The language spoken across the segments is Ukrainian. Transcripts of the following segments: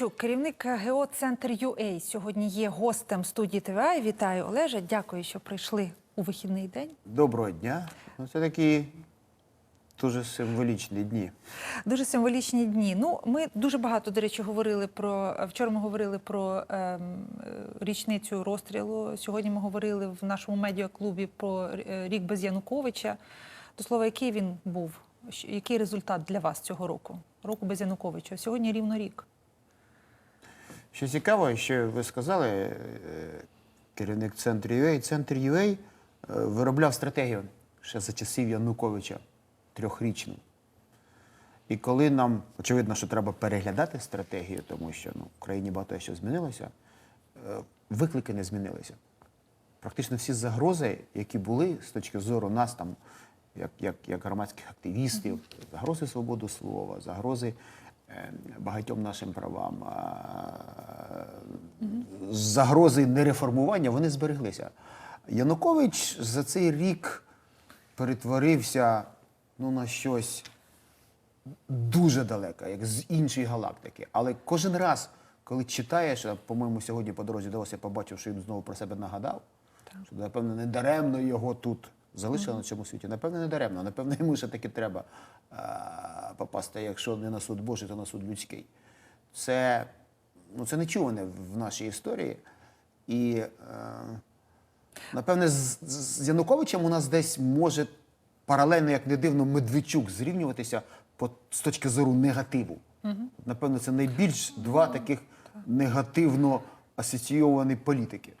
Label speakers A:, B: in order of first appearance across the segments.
A: Ковальчук, керівник ГО Центр UA, сьогодні є гостем студії ТВА. Вітаю, Олеже. Дякую, що прийшли у вихідний день.
B: Доброго дня. Ну, це такі дуже символічні дні.
A: Дуже символічні дні. Ну, ми дуже багато, до речі, говорили про вчора. Ми говорили про ем, річницю розстрілу. Сьогодні ми говорили в нашому медіаклубі про е, рік без Януковича. До слова, який він був? Який результат для вас цього року? Року без Януковича. Сьогодні рівно рік.
B: Що цікаво, що ви сказали, е, керівник центру UA. Центр UA е, виробляв стратегію ще за часів Януковича трьохрічну. І коли нам очевидно, що треба переглядати стратегію, тому що ну, в країні багато що змінилося, е, виклики не змінилися. Практично всі загрози, які були з точки зору нас, там, як, як, як громадських активістів, загрози свободи слова, загрози багатьом нашим правам, загрози нереформування, вони збереглися. Янукович за цей рік перетворився ну, на щось дуже далека, як з іншої галактики. Але кожен раз, коли читаєш, по-моєму, сьогодні по дорозі до вас я побачив, що він знову про себе нагадав, що, напевно, не даремно його тут залишили на цьому світі. Напевно, не даремно. Напевно, йому ще таки треба а, попасти, якщо не на суд Божий, то на суд людський. Це, ну, це нечуване в нашій історії. І, е, напевне, з, з Януковичем у нас десь може паралельно, як не дивно, Медведчук зрівнюватися по, з точки зору негативу. Напевно, це найбільш два таких негативно асоційовані політики.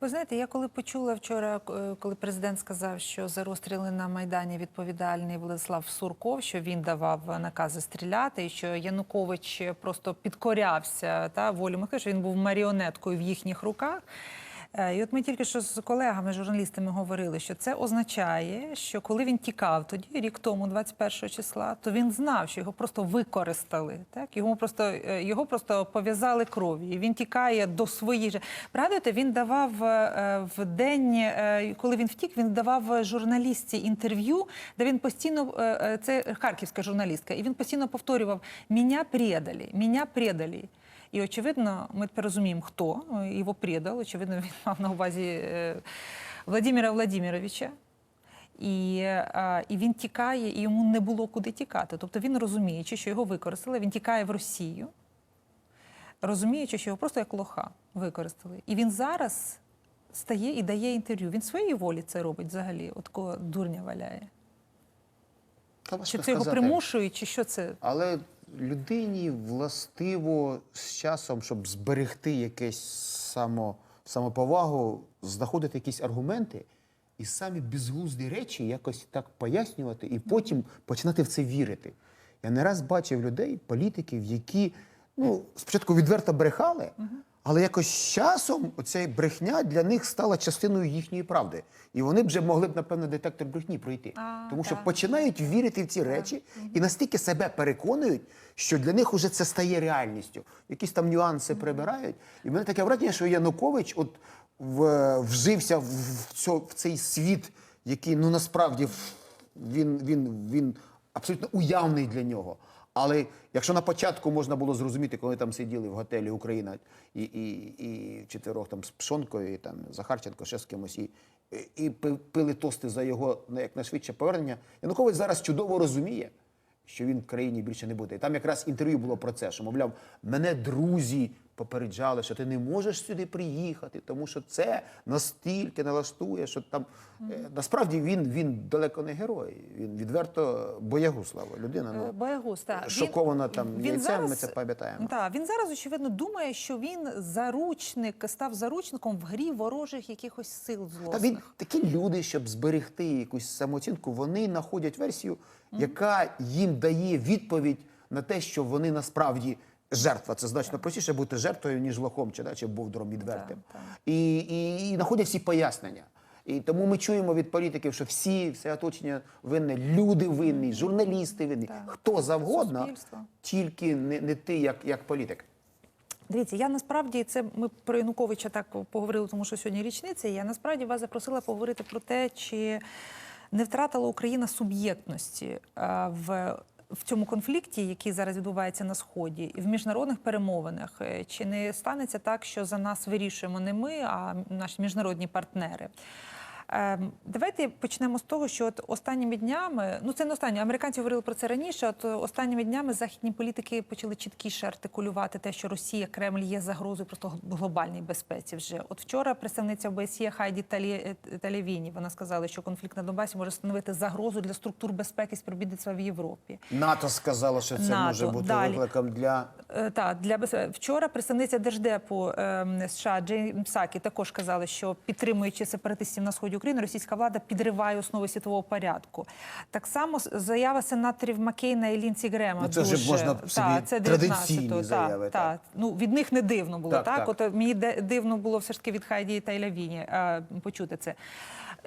A: Ви знаєте, я коли почула вчора, е, коли президент сказав, що за розстріли на Майдані відповідальний Владислав Сурков, що він давав накази стріляти, і що Янукович просто підкорявся та волі Михайловича, він був маріонеткою в їхніх руках. Е, І от ми тільки що з колегами, журналістами говорили, що це означає, що коли він тікав тоді, рік тому, 21 числа, то він знав, що його просто використали. Так його просто е, його просто пов'язали кров'ю. І він тікає до своїх же. Пригадуєте, він давав е, в день, коли він втік, він давав журналістці інтерв'ю, де він постійно це харківська журналістка, і він постійно повторював: Меня предали, меня предали. І очевидно, ми тепер розуміємо, хто його предав. Очевидно, він мав на увазі е, Владимира Владимировича. І, і він тікає, і йому не було куди тікати. Тобто він розуміючи, що його використали, він тікає в Росію, розуміючи, що його просто як лоха використали. І він зараз стає і дає інтерв'ю. Він своєї волі це робить взагалі, от кого дурня валяє.
B: Та
A: Чи це його примушують, чи що це?
B: Але людині властиво з часом, щоб зберегти якесь само, самоповагу, знаходити якісь аргументи і самі безглузді речі якось так пояснювати і потім починати в це вірити. Я не раз бачив людей, політиків, які ну, спочатку відверто брехали, але якось з часом оця брехня для них стала частиною їхньої правди. І вони б вже могли б, напевно, детектор брехні пройти.
A: А,
B: Тому що
A: так.
B: починають вірити в ці речі і настільки себе переконують, що для них уже це стає реальністю. Якісь там нюанси прибирають. І в мене таке враження, що Янукович от в, вжився в, в, цьо- в цей світ, який ну насправді він, він, він абсолютно уявний для нього. Але якщо на початку можна було зрозуміти, коли там сиділи в готелі Україна і, і, і чотирьох там з Пшонкою, і там Захарченко, ще з кимось, і, і пили тости за його якнайшвидше як найшвидше повернення, Янукович зараз чудово розуміє, що він в країні більше не буде. І там якраз інтерв'ю було про це, що, мовляв, мене друзі попереджали, що ти не можеш сюди приїхати, тому що це настільки налаштує, що там е, насправді він, він далеко не герой. Він відверто боягузлава людина.
A: Е,
B: Ну,
A: Боягуз, так. Він-
B: шокована там яйцем, ми це пам'ятаємо.
A: Так, він зараз, очевидно, думає, що він заручник, став заручником в грі ворожих якихось сил
B: Та він такі люди, щоб зберегти якусь самооцінку, вони знаходять версію, яка їм дає відповідь на те, що вони насправді жертва. Це значно простіше бути жертвою, ніж лохом чи, да, чи бовдуром відвертим. І, і, і знаходять всі пояснення. І тому ми чуємо від політиків, що всі, все оточення винне, люди винні, журналісти винні,
A: Так.
B: хто завгодно,
A: Суспільство.
B: тільки не, не ти, як, як політик.
A: Дивіться, я насправді це ми про Януковича так поговорили, тому що сьогодні річниця. Я насправді вас запросила поговорити про те, чи не втратила Україна суб'єктності е, в в цьому конфлікті, який зараз відбувається на сході, в міжнародних перемовинах, е, чи не станеться так, що за нас вирішуємо не ми, а наші міжнародні партнери? Ем, Давайте почнемо з того, що от останніми днями, ну це не останні, американці говорили про це раніше. От останніми днями західні політики почали чіткіше артикулювати те, що Росія, Кремль є загрозою просто глобальній безпеці. Вже от вчора представниця ОБСЄ Хайді Талі, е, Талівіні вона сказала, що конфлікт на Донбасі може становити загрозу для структур безпеки співробітництва в Європі.
B: НАТО сказало, що це
A: НАТО,
B: може бути
A: далі.
B: викликом для
A: Е, Так, для безпеки. Вчора представниця держдепу ем, США Джейн Псакі також казала, що підтримуючи сепаратистів на сході України, російська влада підриває основи світового порядку. Так само заява сенаторів Маккейна і Лінсі Грема.
B: Ну, це вже можна
A: та, це
B: традиційні
A: 19-го, та, та. Ну від них не дивно було.
B: Так,
A: Так,
B: так.
A: от е, мені дивно було все ж таки від Хайді та Лявіні е, почути це.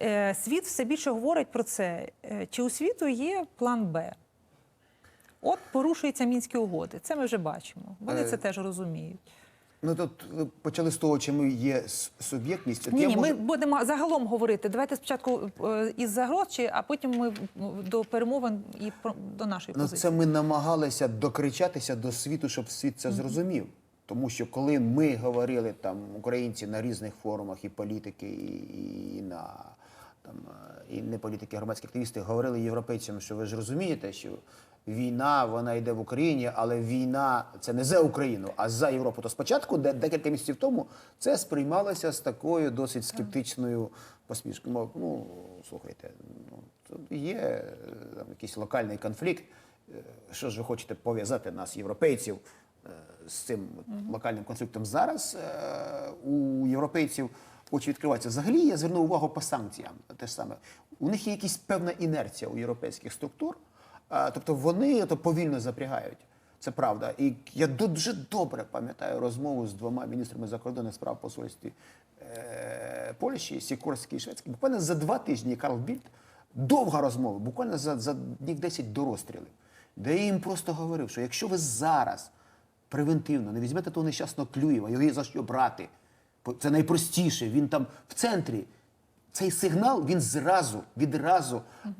A: Е, Світ все більше говорить про це. Е, Чи у світу є план Б? От порушуються мінські угоди. Це ми вже бачимо. Вони
B: Е,
A: це теж розуміють.
B: Ну тут ви почали з того, чи ми є суб'єктність.
A: Ні, ні,
B: можу-
A: ми будемо загалом говорити. Давайте спочатку е, із загроз, чи- а потім ми до перемовин і до нашої
B: Ну,
A: позиції.
B: це ми намагалися докричатися до світу, щоб світ це зрозумів. Тому що коли ми говорили там українці на різних форумах, і політики, і, і на там е, і не політики, а громадські активісти говорили європейцям, що ви ж розумієте, що війна вона йде в Україні, але війна це не за Україну, а за Європу. То спочатку, де декілька місяців тому, це сприймалося з такою досить скептичною посмішкою. Мов, Ну слухайте, ну тут є е, там, якийсь локальний конфлікт. Е, Що ж ви хочете пов'язати нас, європейців, з цим от локальним конфліктом зараз? е, У європейців очі відкриваються. Взагалі я звернув увагу по санкціям. Те ж саме. У них є якась певна інерція у європейських структур, тобто вони то повільно запрягають. Це правда. І я дуже добре пам'ятаю розмову з двома міністрами закордонних справ посольстві е, Польщі, Сікорський і Шведський. Буквально за два тижні Карл Більд, довга розмова, буквально за, за днів 10 до розстрілів, де я їм просто говорив, що якщо ви зараз превентивно не візьмете того нещасного Клюєва, його є за що брати, це найпростіше, він там в центрі. Цей сигнал він зразу, відразу е,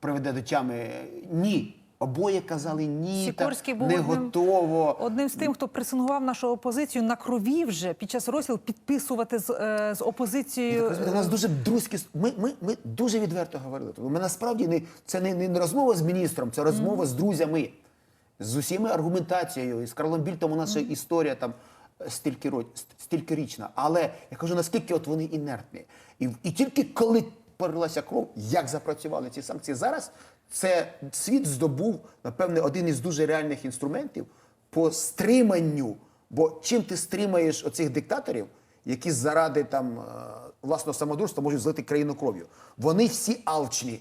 B: приведе до тями ні. Обоє казали ні,
A: Сікорський
B: та,
A: був
B: не
A: одним-
B: готово.
A: Одним з тим, хто пресингував нашу опозицію на крові вже під час розстрілу підписувати з, е, з опозицією.
B: Так, у нас дуже друзькі. Ми, ми, ми дуже відверто говорили. Тобто Ми насправді не це не, не розмова з міністром, це розмова з друзями, з усіма аргументацією. І з Карлом Більтом у нас ще історія там стількирічна. Але я кажу, наскільки от вони інертні. І, і тільки коли порилася кров, як запрацювали ці санкції зараз, це світ здобув, напевне, один із дуже реальних інструментів по стриманню. Бо чим ти стримаєш оцих диктаторів, які заради там е, власного самодурства можуть злити країну кров'ю? Вони всі алчні.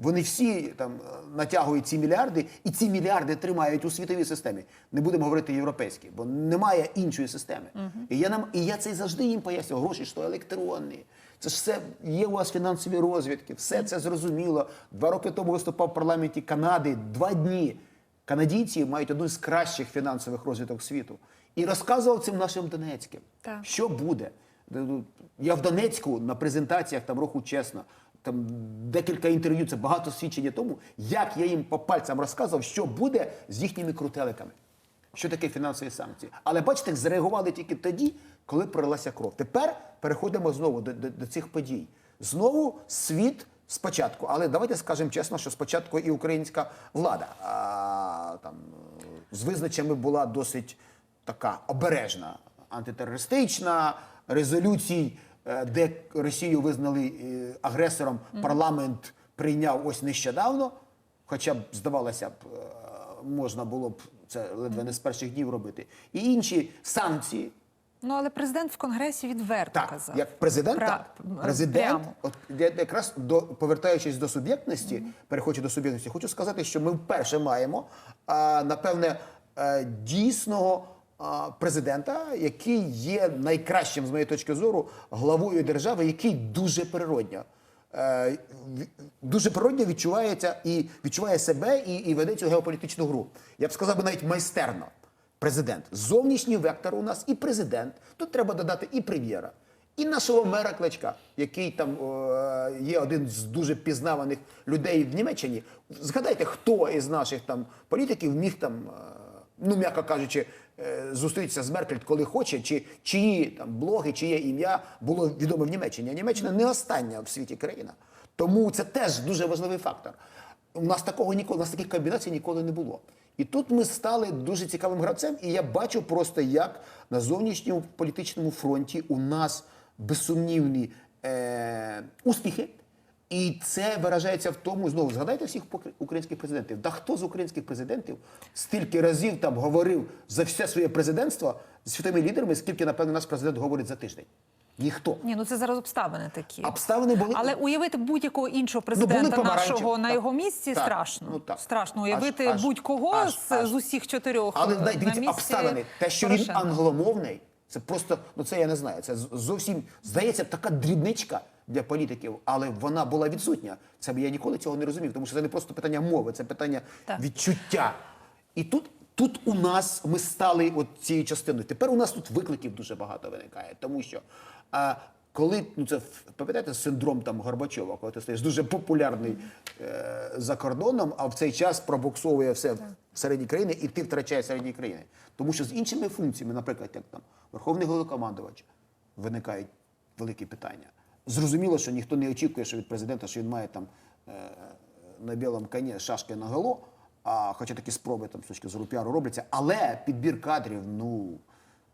B: Вони всі там натягують ці мільярди, і ці мільярди тримають у світовій системі. Не будемо говорити європейській, бо немає іншої системи. І я нам і я це завжди їм пояснював. Гроші що електронні. Це ж все є у вас фінансові розвідки, все це зрозуміло. Два роки тому виступав в парламенті Канади. Два дні канадійці мають одну з кращих фінансових розвиток світу. І розказував цим нашим Донецьким,
A: Так.
B: що буде. Ну, Я в Донецьку на презентаціях там руху чесно. Там декілька інтерв'ю, це багато свідчення тому, як я їм по пальцям розказував, що буде з їхніми крутеликами. Що таке фінансові санкції? Але бачите, зреагували тільки тоді, коли пролилася кров. Тепер переходимо знову до, до, до цих подій. Знову світ спочатку. Але давайте скажемо чесно, що спочатку і українська влада а, там, з визначами була досить така обережна, антитерористична, резолюцій, де Росію визнали е, агресором, парламент прийняв ось нещодавно. Хоча б, здавалося б, е, можна було б це ледве не з перших днів робити. І інші санкції.
A: Ну але президент в конгресі відверто
B: Так,
A: казав.
B: як президент,
A: Пра-
B: так. Президент,
A: прямо.
B: от якраз до повертаючись до суб'єктності, переходячи до суб'єктності, хочу сказати, що ми вперше маємо а, напевне е, дійсного а, президента, який є найкращим з моєї точки зору главою держави, який дуже природньо. е, Дуже природньо відчувається і відчуває себе і, і веде цю геополітичну гру. Я б сказав би навіть майстерно. Президент. Зовнішній вектор у нас і президент. Тут треба додати і прем'єра, і нашого мера Кличка, який там е, є один з дуже пізнаваних людей в Німеччині. Згадайте, хто із наших там політиків міг там, е, ну м'яко кажучи, зустрітися з Меркель, коли хоче, чи чиї там блоги, чиє ім'я було відоме в Німеччині. А Німеччина не остання в світі країна. Тому це теж дуже важливий фактор. У нас такого ніколи, у нас таких комбінацій ніколи не було. І тут ми стали дуже цікавим гравцем, і я бачу просто, як на зовнішньому політичному фронті у нас безсумнівні е- успіхи. І це виражається в тому, знову згадайте всіх українських президентів. Да хто з українських президентів стільки разів там говорив за все своє президентство з світовими лідерами, скільки, напевно, наш президент говорить за тиждень? Ніхто.
A: Ні, ну це зараз обставини такі.
B: Обставини були
A: Але уявити будь-якого іншого
B: Ну,
A: президента
B: помаранчеві,
A: нашого на його місці
B: Так,
A: страшно.
B: ну, так.
A: Страшно уявити будь-кого з, з усіх чотирьох.
B: Але
A: на
B: дивіться,
A: місці
B: обставини. Те, що він англомовний, це просто, ну це я не знаю. Це зовсім здається така дрібничка для політиків, але вона була відсутня. Це я ніколи цього не розумів, тому що це не просто питання мови, це питання
A: Так.
B: відчуття. І тут. Тут у нас ми стали от цією частиною. Тепер у нас тут викликів дуже багато виникає, тому що а, коли ну це пам'ятаєте синдром там Горбачова, коли ти стаєш дуже популярний е, за кордоном, а в цей час пробуксовує все всередині країни, і ти втрачаєш середні країни. Тому що з іншими функціями, наприклад, як там Верховний головнокомандувач, виникають великі питання. Зрозуміло, що ніхто не очікує, що від президента, що він має там е, на білому коні шашки на голо, а хоча такі спроби там з точки зору піару робляться, але підбір кадрів, ну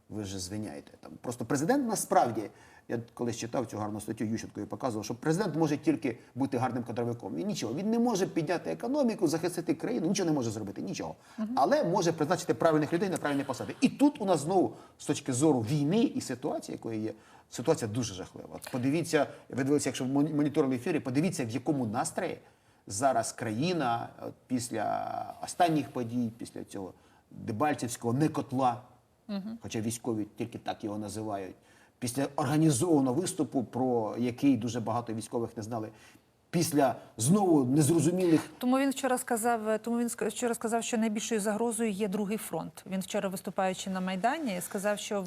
B: ви ж звиняєте. Там просто президент насправді. Я колись читав цю гарну статтю Ющенко і показував, що президент може тільки бути гарним кадровиком. І нічого. Він не може підняти економіку, захистити країну, нічого не може зробити, нічого. Але може призначити правильних людей на правильні посади. І тут у нас знову з точки зору війни і ситуації, якої є, ситуація дуже жахлива. От Подивіться, ви дивилися, якщо в моні- моніторили ефірі, подивіться, в якому настрої зараз країна от, після останніх подій, після цього Дебальцівського некотла, хоча військові тільки так його називають, після організованого виступу, про який дуже багато військових не знали, після знову незрозумілих
A: Тому він вчора сказав, е, тому він вчора сказав, що найбільшою загрозою є другий фронт. Він вчора виступаючи на майдані, сказав, що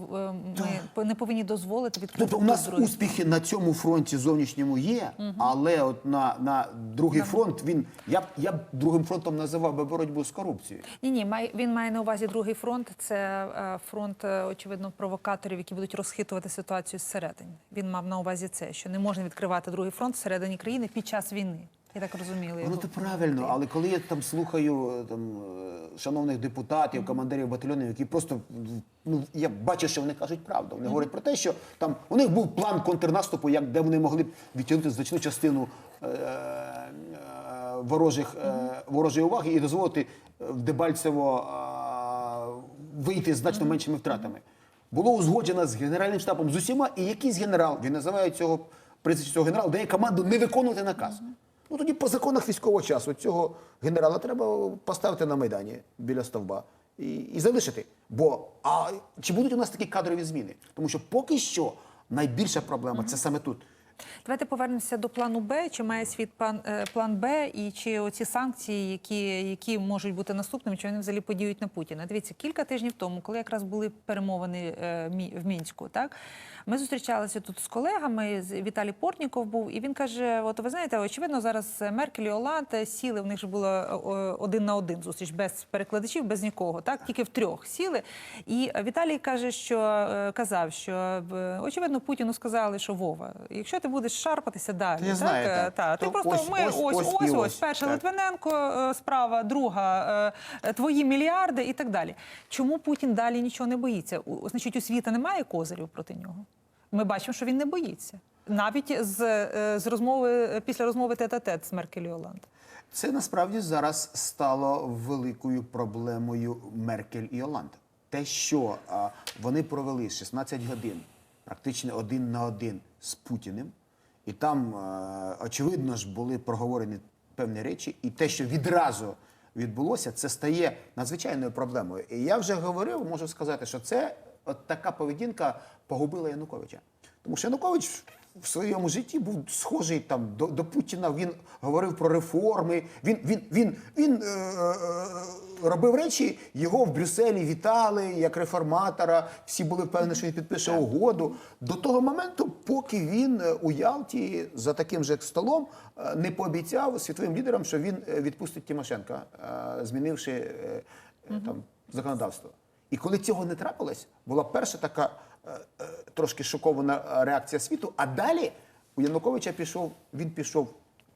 A: е, ми не повинні дозволити відкрити
B: Тобто у нас
A: другий
B: успіхи на цьому фронті зовнішньому є, але от на, на другий фронт він я б я б другим фронтом називав би боротьбу з корупцією.
A: Ні, ні, має він має на увазі другий фронт. Це е, фронт, очевидно, провокаторів, які будуть розхитувати ситуацію зсередини. Він мав на увазі це, що не можна відкривати другий фронт всередині країни під час війни. Я так розуміла.
B: Воно
A: його.
B: то правильно, але коли я там слухаю е, там е, шановних депутатів, командирів батальйонів, які просто ну я бачу, що вони кажуть правду. Вони говорять про те, що там у них був план контрнаступу, як де вони могли б відтягнути значну частину е, е, ворожих е, ворожої уваги і дозволити е, в Дебальцево е, вийти з значно меншими втратами. Було узгоджено з генеральним штабом з усіма, і якийсь генерал, він називає цього прізвище цього генерала, дає команду не виконувати наказ. Ну тоді по законах військового часу цього генерала треба поставити на майдані біля стовба і, і залишити. Бо а чи будуть у нас такі кадрові зміни? Тому що поки що найбільша проблема це саме тут.
A: Давайте повернемося до плану Б. Чи має світ план, е, план Б, і чи оці санкції, які, які можуть бути наступними, чи вони взагалі подіють на Путіна? Дивіться, кілька тижнів тому, коли якраз були перемовини е, в мінську, так ми зустрічалися тут з колегами. Віталій Портніков був, і він каже:: От ви знаєте, очевидно, зараз Меркель і Оланд сіли. В них ж було е, один на один зустріч без перекладачів, без нікого, так тільки в трьох сіли. І Віталій каже, що е, казав, що очевидно Путіну сказали, що Вова, якщо ти будеш шарпатися далі, так,
B: знаю,
A: е,
B: так.
A: та, ти просто
B: ось,
A: ми
B: ось,
A: ось,
B: ось
A: ось, ось,
B: ось.
A: перша
B: Так.
A: Литвиненко справа, друга твої мільярди і так далі. Чому Путін далі нічого не боїться? Значить, у світа немає козирів проти нього. Ми бачимо, що він не боїться. Навіть з, е, з розмови після розмови тет-а-тет з Меркель і Оланд.
B: Це насправді зараз стало великою проблемою Меркель і Оланда. Те, що а, вони провели 16 годин практично один на один з Путіним, і там, е, очевидно ж, були проговорені певні речі, і те, що відразу відбулося, це стає надзвичайною проблемою. І я вже говорив, можу сказати, що це от така поведінка погубила Януковича. Тому що Янукович в своєму житті був схожий там до, до Путіна. Він говорив про реформи. Він, він, він, він е, е, робив речі, його в Брюсселі вітали як реформатора. Всі були впевнені, що він підпише угоду. До того моменту, поки він е, у Ялті за таким же столом е, не пообіцяв світовим лідерам, що він відпустить Тимошенка, змінивши е, там законодавство. І коли цього не трапилось, була перша така е, е, трошки шокована е, реакція світу. А далі у Януковича пішов, він пішов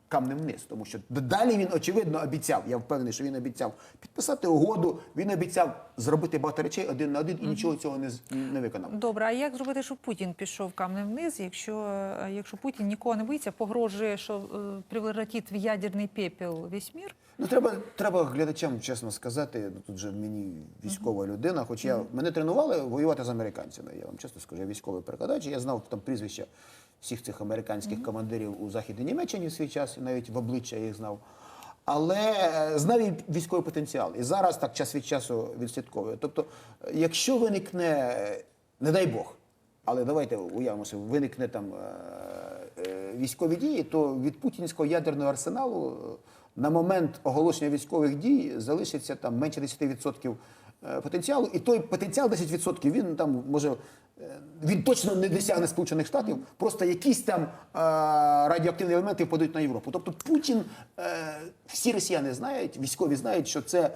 B: камнем вниз, тому що далі він очевидно обіцяв. Я впевнений, що він обіцяв підписати угоду. Він обіцяв зробити багато речей один на один і нічого цього не, не виконав.
A: Добре, а як зробити, щоб Путін пішов камнем вниз, якщо, якщо Путін нікого не боїться, погрожує, що превратить в ядерний пепел весь мір?
B: Ну, треба, треба глядачам чесно сказати. Ну тут же мені військова людина. Хоч я мене тренували воювати з американцями. Я вам чесно скажу, я військовий перекладач. Я знав там прізвища всіх цих американських командирів у західній Німеччині в свій час, і навіть в обличчя я їх знав. Але е, знав і військовий потенціал. І зараз так час від часу відслідковую. Тобто, е, якщо виникне, не дай Бог, але давайте уявимо, що виникне там е, військові дії, то від путінського ядерного арсеналу на момент оголошення військових дій залишиться там менше 10% е, потенціалу, і той потенціал 10% він там може. е, Він точно не досягне Сполучених Штатів, просто якісь там е, радіоактивні елементи впадуть на Європу. Тобто Путін, е, всі росіяни знають, військові знають, що це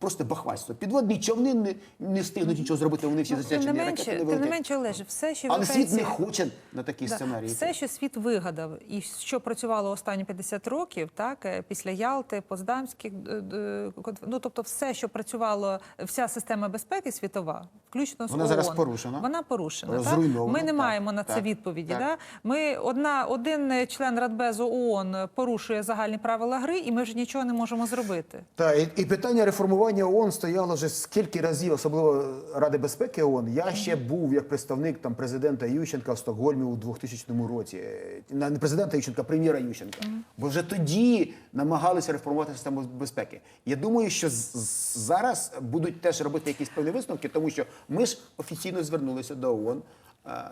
B: просто бахвальство. Підводні човни не, не встигнуть нічого зробити, вони всі
A: Ну, тим
B: засячені
A: не
B: ракети
A: менше,
B: не
A: тим не менше, Олеже, все, що
B: Але світ не хоче на такі
A: Да.
B: сценарії.
A: Все, що світ вигадав, і що працювало останні 50 років, так е, після Ялти, Поздамських, е, е, ну тобто, все, що працювало, вся система безпеки світова, включно з
B: Вона
A: ООН,
B: зараз порушена.
A: Вона порушена. Так?
B: Зруйнована,
A: Ми не
B: так,
A: маємо на це
B: так,
A: відповіді.
B: так.
A: Да? Ми одна один член Радбезу ООН порушує загальні правила гри, і ми вже нічого не можемо зробити.
B: Та і, і питання реформування ООН стояло вже скільки разів, особливо Ради безпеки ООН. Я ще був як представник там президента Ющенка в Стокгольмі у 2000 році. Не президента Ющенка, а прем'єра Ющенка. Бо вже тоді намагалися реформувати систему безпеки. Я думаю, що зараз будуть теж робити якісь певні висновки, тому що ми ж офіційно звернулися до ООН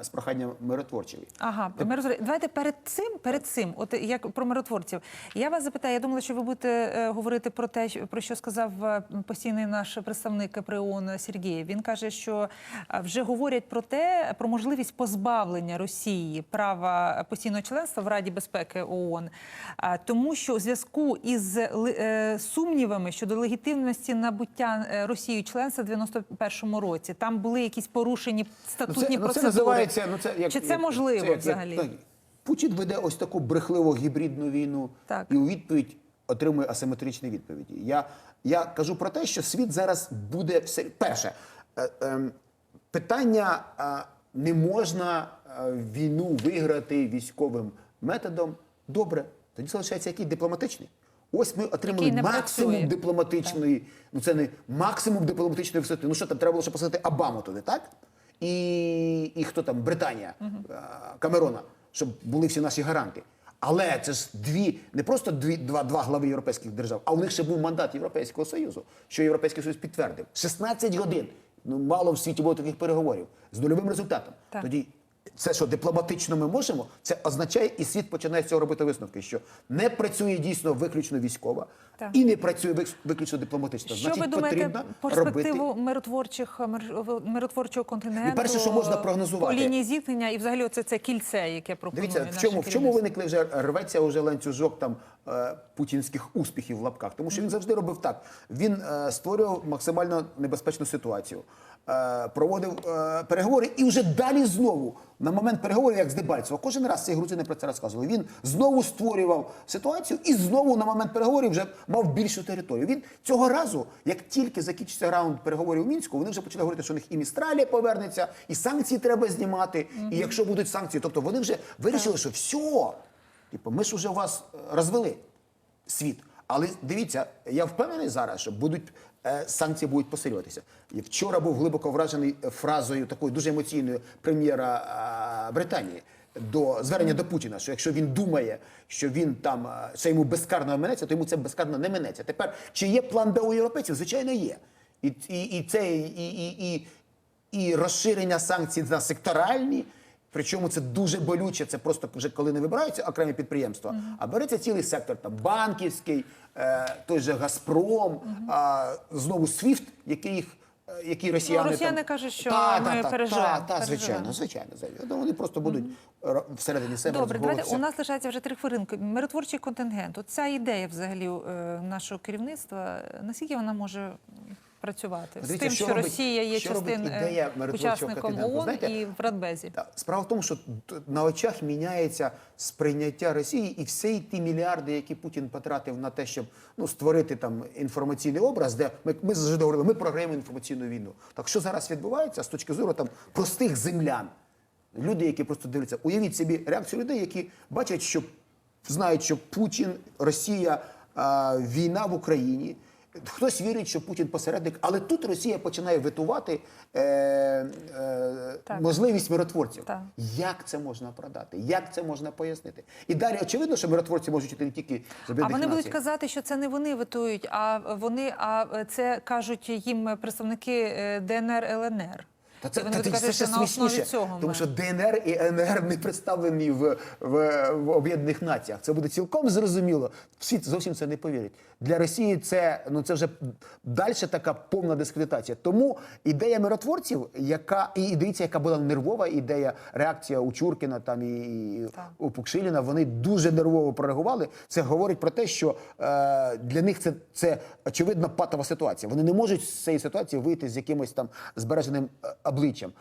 B: з проханням миротворчої.
A: Ага, миротвор- давайте перед цим, перед цим, от як про миротворців. Я вас запитаю, я думала, що ви будете е, говорити про те, про що сказав е, постійний наш представник при ООН Сергій. Він каже, що е, вже говорять про те, про можливість позбавлення Росії права постійного членства в Раді безпеки ООН, тому що у зв'язку із е, сумнівами щодо легітимності набуття е, Росією членства в 91-му році, там були якісь порушені статутні
B: ну, це
A: процедури.
B: Називається. Ну, це як,
A: Чи це
B: як-
A: можливо
B: як- як-
A: взагалі?
B: так. Путін веде ось таку брехливу гібридну війну
A: Так.
B: і у відповідь отримує асиметричні відповіді. Я, я кажу про те, що світ зараз буде все. Перше, е, ем, питання е, не можна е, війну виграти військовим методом. Добре, тоді залишається який дипломатичний. Ось ми отримали максимум
A: працює.
B: дипломатичної, ну це не максимум дипломатичної висоти. Ну що там треба було ще посадити Обаму туди, так? І, і хто там, Британія, е, Камерона, щоб були всі наші гаранти. Але це ж дві, не просто дві, два, два глави європейських держав, а у них ще був мандат Європейського Союзу, що Європейський Союз підтвердив. 16 годин. Ну, мало в світі було таких переговорів з нульовим результатом.
A: Так.
B: Тоді це, що дипломатично ми можемо, це означає, і світ починає з цього робити висновки, що не працює дійсно виключно військова
A: Так.
B: і не працює вик- виключно дипломатично.
A: Що
B: Значить,
A: ви думаєте
B: потрібно
A: перспективу
B: робити
A: миротворчих мир- миротворчого контингенту?
B: І перше, що можна прогнозувати.
A: по лінії зіткнення, і взагалі це, це кільце, яке пропонує
B: Дивіться, в чому, в чому виникли вже рветься уже ланцюжок там е, путінських успіхів в лапках, тому що він завжди робив так. Він е, створював максимально небезпечну ситуацію, проводив е, переговори і вже далі знову на момент переговорів, як з Дебальцево, кожен раз ці грузини про це розказували. Він знову створював ситуацію і знову на момент переговорів вже мав більшу територію. Він цього разу, як тільки закінчиться раунд переговорів у мінську, вони вже почали говорити, що у них і Містралія повернеться, і санкції треба знімати. І якщо будуть санкції, тобто вони вже вирішили, що все, типу, ми ж вже вас е, розвели світ. Але дивіться, я впевнений зараз, що будуть е, санкції будуть посилюватися. І вчора був глибоко вражений е, фразою такою дуже емоційною прем'єра е, Британії. До звернення до Путіна, що якщо він думає, що він там е, що йому безкарно минеться, то йому це безкарно не минеться. Тепер чи є план Б у європейців? Звичайно, є. І, і, і це і, і, і, і розширення санкцій на секторальні Причому це дуже болюче. Це просто вже коли не вибираються окремі підприємства, а береться цілий сектор, там банківський, е, той же Газпром, а, знову Свіфт, який їх. е, Які росіяни,
A: Ну, росіяни
B: там...
A: кажуть, що
B: та,
A: ми
B: та, та,
A: переживемо,
B: Та, та, звичайно, звичайно. звичайно. Вони просто будуть ро- всередині себе
A: Добре, давайте у нас лишається вже три хвилинки. Миротворчий контингент. От ця ідея взагалі е, нашого керівництва. е, Наскільки вона може працювати з тим,
B: що
A: що,
B: робить-
A: Росія є
B: що
A: частин
B: ідея
A: учасником? ООН
B: Знаєте,
A: і в Радбезі?
B: Справа в тому, що на очах міняється сприйняття Росії і всі ті мільярди, які Путін потратив на те, щоб ну, створити там інформаційний образ, де ми, ми завжди говорили, ми програємо інформаційну війну. Так що зараз відбувається з точки зору там простих землян, люди, які просто дивляться, уявіть собі реакцію людей, які бачать, що знають, що Путін, Росія, війна в Україні. Хтось вірить, що Путін посередник, але тут Росія починає витувати е, е,
A: Так.
B: можливість миротворців.
A: Так.
B: Як це можна продати? Як це можна пояснити? І далі очевидно, що миротворці можуть йти не тільки з
A: А вони
B: націй.
A: будуть казати, що це не вони витують, а вони, а це кажуть їм представники е, ДНР ЛНР.
B: Та це, та, це ще смішніше,
A: цього
B: тому що ДНР і НР не представлені в, в, в Об'єднаних Націях. Це буде цілком зрозуміло. Всі зовсім це не повірять. Для Росії це ну це вже далі така повна дискредитація. Тому ідея миротворців, яка і дивіться, яка була нервова ідея, реакція у Чуркіна там і, і у Пукшиліна, вони дуже нервово прореагували. Це говорить про те, що е, для них це, це очевидно патова ситуація. Вони не можуть з цієї ситуації вийти з якимось там збереженим е, обличчям.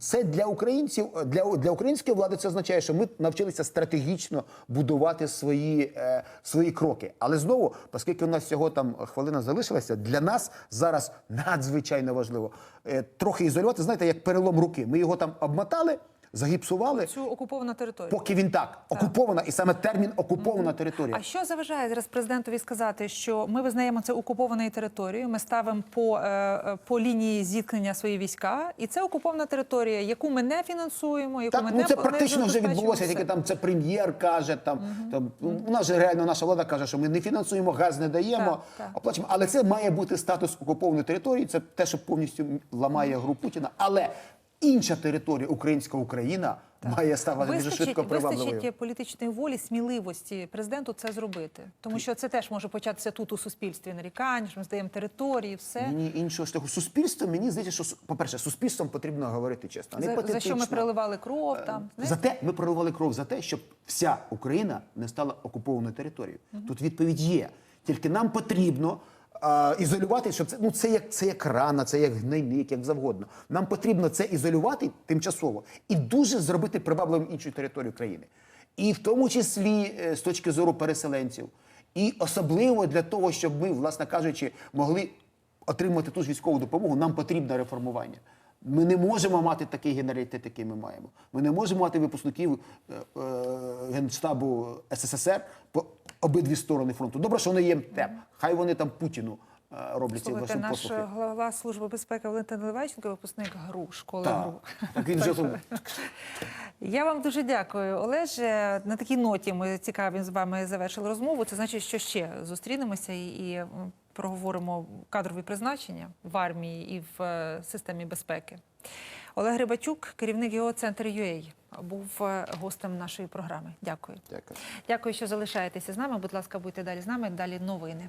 B: Це для українців, для, для української влади це означає, що ми навчилися стратегічно будувати свої, е, свої кроки. Але знову, оскільки у нас всього там хвилина залишилася, для нас зараз надзвичайно важливо е, трохи ізолювати. Знаєте, як перелом руки. Ми його там обмотали, загіпсували.
A: Цю окуповану територію.
B: Поки він так, окупована, і саме термін окупована територія.
A: А що заважає зараз президентові сказати, що ми визнаємо це окупованою територією, ми ставимо по, е, е, по лінії зіткнення свої війська, і це окупована територія, яку ми не фінансуємо, яку
B: Так,
A: ми
B: ну
A: не
B: це
A: не
B: практично вже відбулося, тільки там це прем'єр каже. Там, там у нас же реально наша влада каже, що ми не фінансуємо, газ не даємо,
A: Так, так.
B: оплачуємо. Але це має бути статус окупованої території. Це те, що повністю ламає гру Путіна. Але інша територія, українська Україна, має ставати дуже швидко привабливою.
A: вистачить політичної волі, сміливості президенту це зробити, тому що це теж може початися тут у суспільстві нарікань, що ми здаємо території, все
B: Мені іншого шляху. Суспільство, мені здається, що по-перше, суспільством потрібно говорити чесно. не
A: за, за що ми проливали кров там. знаєте?
B: За те ми проливали кров за те, щоб вся Україна не стала окупованою територією. Тут відповідь є. Тільки нам потрібно а, ізолювати, щоб це ну це як це як рана, це як гнойник, як завгодно. Нам потрібно це ізолювати тимчасово і дуже зробити привабливим іншу територію країни. І в тому числі е, з точки зору переселенців, і особливо для того, щоб ми, власне кажучи, могли отримати ту ж військову допомогу, нам потрібне реформування. Ми не можемо мати такий генералітет, який ми маємо. Ми не можемо мати випускників е, е, Генштабу СССР обидві сторони фронту. Добре, що вони є МТЕП. Хай вони там Путіну е, роблять ці
A: наш
B: послухи.
A: голова служби безпеки Валентин Левайченко, випускник ГРУ, школи
B: Так,
A: ГРУ.
B: так він вже
A: Я вам дуже дякую, Олеже. На такій ноті ми цікаві з вами завершили розмову. Це значить, що ще зустрінемося і, проговоримо кадрові призначення в армії і в е, системі безпеки. Олег Рибачук, керівник його центру UA, був е, гостем нашої програми. Дякую.
B: Дякую.
A: Дякую, що залишаєтеся з нами. Будь ласка, будьте далі з нами. Далі новини.